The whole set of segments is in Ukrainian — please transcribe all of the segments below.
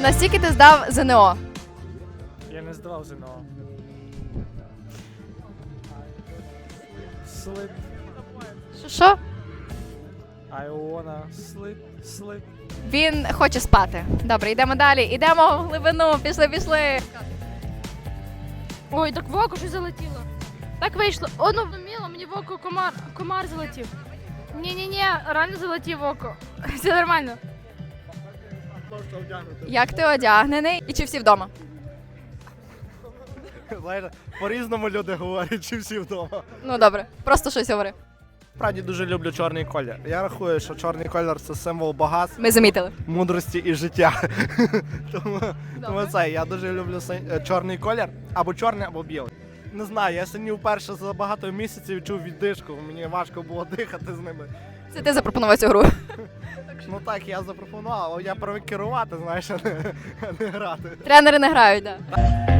Настільки ти здав ЗНО? Я не здавав ЗНО. Sleep, Що що? I wanna sleep, sleep. Він хоче спати. Добре, йдемо далі. Йдемо в глибину. Пішли, пішли. Ой, так в око щось залетіло. Так вийшло. Одну міло, мені в око комар, комар залетів. Ні-ні-ні, реально залетів в око. Все нормально. Як ти одягнений? І чи всі вдома? Знаєте, по-різному люди говорять, чи всі вдома. Ну добре, просто щось говори. Справді дуже люблю чорний колір. Я рахую, що чорний колір це символ багатства, Ми замітили. мудрості і життя. тому, тому це я дуже люблю син- е, чорний колір, або чорний, або білий. Не знаю, я сьогодні вперше за багато місяців відчув віддишку. Мені важко було дихати з ними. Це ти запропонував цю гру. Ну так, я запропонував, але я привик керувати, знаєш, а не, а не грати. Тренери не грають, так. Да.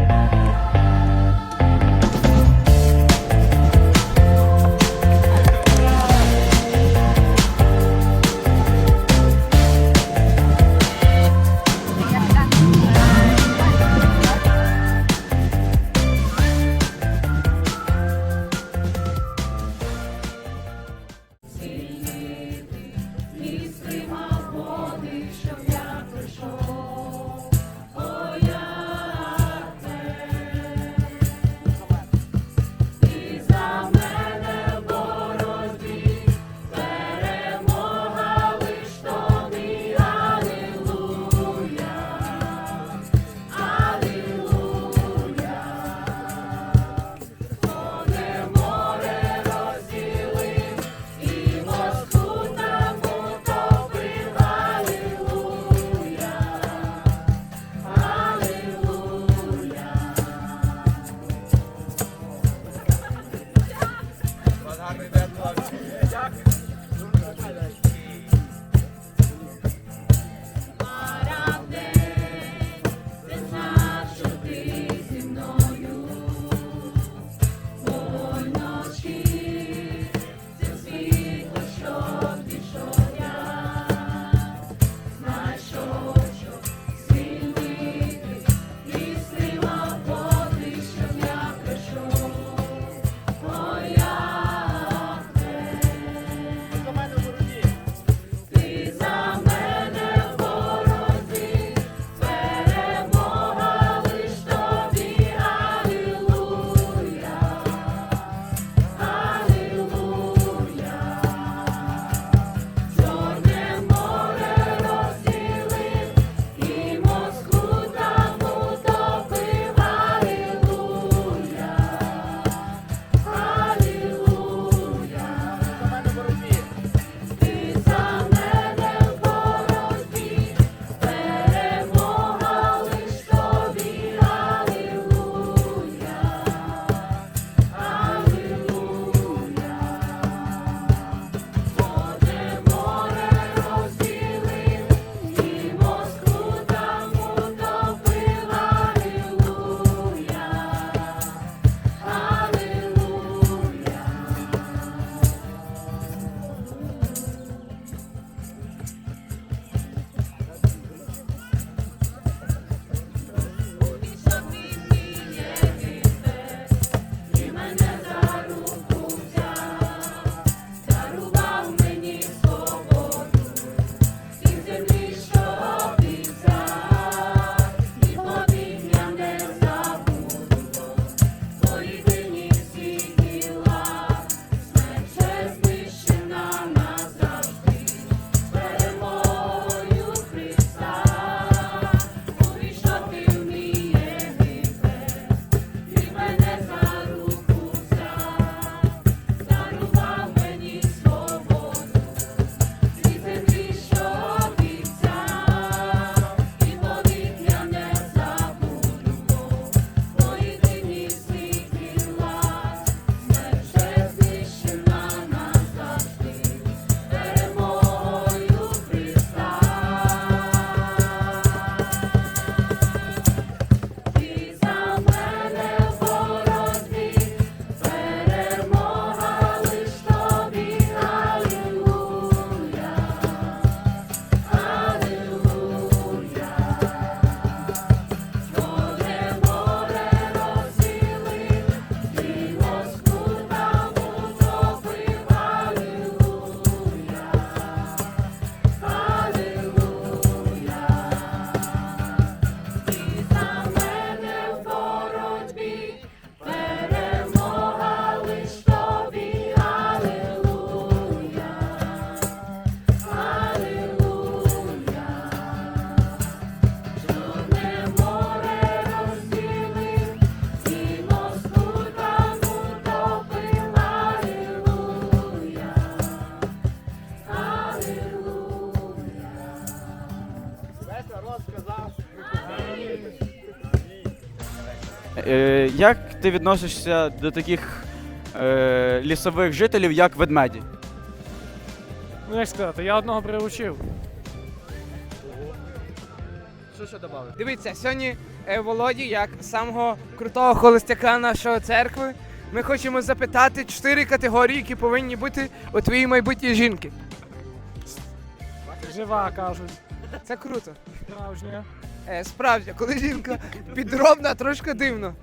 Е, як ти відносишся до таких е, лісових жителів, як ведмеді? Ну як сказати, я одного приручив. Що ще додати? Дивіться, сьогодні е, Володі, як самого крутого холостяка нашої церкви, ми хочемо запитати чотири категорії, які повинні бути у твоїй майбутній жінки. Жива кажуть. Це круто. Справжня. Е, справді, коли жінка підробна, трошки дивно.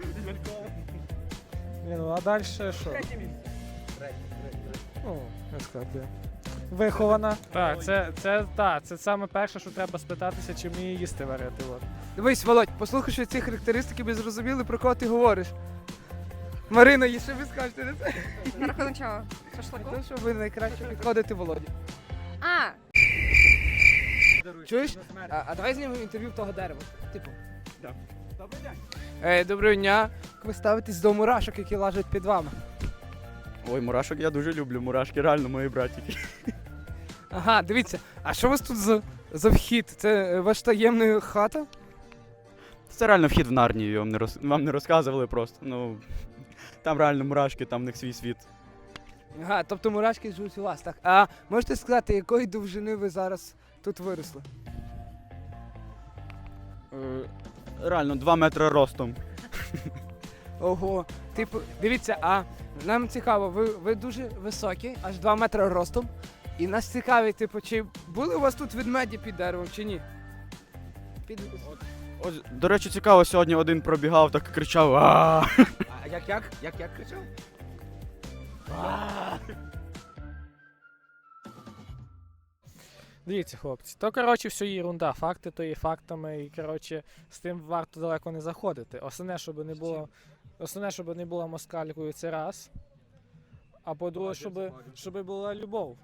Ні, ну а далі що? Ну, як сказати. Вихована. Так, це, це, та, це саме перше, що треба спитатися, чи вміє їсти варити. От. Дивись, Володь, послухавши ці характеристики, ми зрозуміли, про кого ти говориш. Марина, і що ви скажете на це? На рахунок чого? Шашлику? Те, що ви найкраще підходите Володі. А, Чуєш? А, а давай знімемо інтерв'ю в того дерева. Типу. Добрий день. Е, доброго дня. Як ви ставитесь до мурашок, які лажать під вами? Ой, мурашок я дуже люблю. Мурашки реально мої братики. Ага, дивіться, а що у вас тут за, за вхід? Це е, ваша таємна хата? Це реально вхід в Нарнію, вам не, роз... вам не розказували просто. Ну, там реально мурашки, там в них свій світ. Ага, тобто мурашки живуть у вас, так. А можете сказати, якої довжини ви зараз тут виросли? Е, реально, 2 метри ростом. Ого. Типу, дивіться, а нам цікаво, ви, ви дуже високі, аж 2 метри ростом. І нас цікавить, типу, чи були у вас тут ведмеді під деревом, чи ні? Під... Ось, до речі, цікаво, сьогодні один пробігав, так кричав. а А як як? Як як кричав? Дивіться, хлопці, то коротше все єрунда. Факти то є фактами, і коротше з тим варто далеко не заходити. Основне, щоб не було. Основне, щоб не була москалькою, це раз. А по-друге, щоб, щоб була любов.